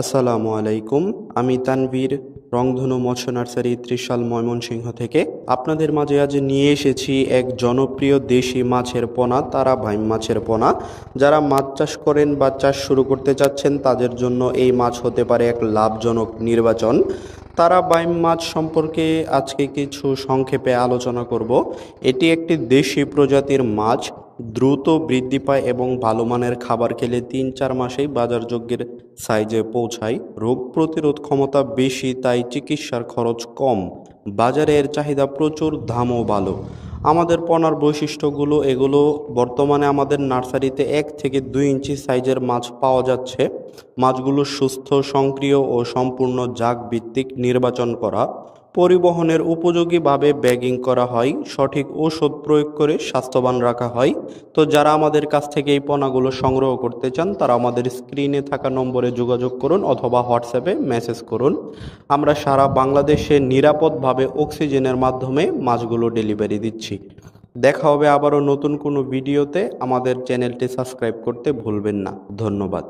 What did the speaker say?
আসসালামু আলাইকুম, আমি তানভীর, রংধনু মৎস্য নার্সারি ত্রিশাল ময়মনসিংহ থেকে। আপনাদের মাঝে আজ নিয়ে এসেছি এক জনপ্রিয় দেশি মাছের পোনা তারা ভাইম মাছের পোনা। যারা মাছ চাষ করেন বা চাষ শুরু করতে চাচ্ছেন, তাদের জন্য এই মাছ হতে পারে এক লাভজনক নির্বাচন। তারা বাইম মাছ সম্পর্কে আজকে কিছু সংক্ষেপে আলোচনা করব। এটি একটি দেশি প্রজাতির মাছ দ্রুত বৃদ্ধি পায় এবং ভালো মানের খাবার খেলে তিন চার মাসেই বাজারযোগ্যের সাইজে পৌঁছায়। রোগ প্রতিরোধ ক্ষমতা বেশি, তাই চিকিৎসার খরচ কম। বাজারে এর চাহিদা প্রচুর, দামও ভালো। আমাদের পনার বৈশিষ্ট্যগুলো, এগুলো বর্তমানে আমাদের নার্সারিতে এক থেকে দুই ইঞ্চি সাইজের মাছ পাওয়া যাচ্ছে। মাছগুলো সুস্থ, সক্রিয় ও সম্পূর্ণ জাগ ভিত্তিক নির্বাচন করা। পরিবহনের উপযোগীভাবে ব্যাগিং করা হয়, সঠিক ঔষধ প্রয়োগ করে স্বাস্থ্যবান রাখা হয়। তো যারা আমাদের কাছ থেকে এই পণাগুলো সংগ্রহ করতে চান, তারা আমাদের স্ক্রিনে থাকা নম্বরে যোগাযোগ করুন অথবা হোয়াটসঅ্যাপে মেসেজ করুন। আমরা সারা বাংলাদেশে নিরাপদভাবে অক্সিজেনের মাধ্যমে মাছগুলো ডেলিভারি দিচ্ছি। দেখা হবে আবারও নতুন কোনো ভিডিওতে। আমাদের চ্যানেলটি সাবস্ক্রাইব করতে ভুলবেন না। ধন্যবাদ।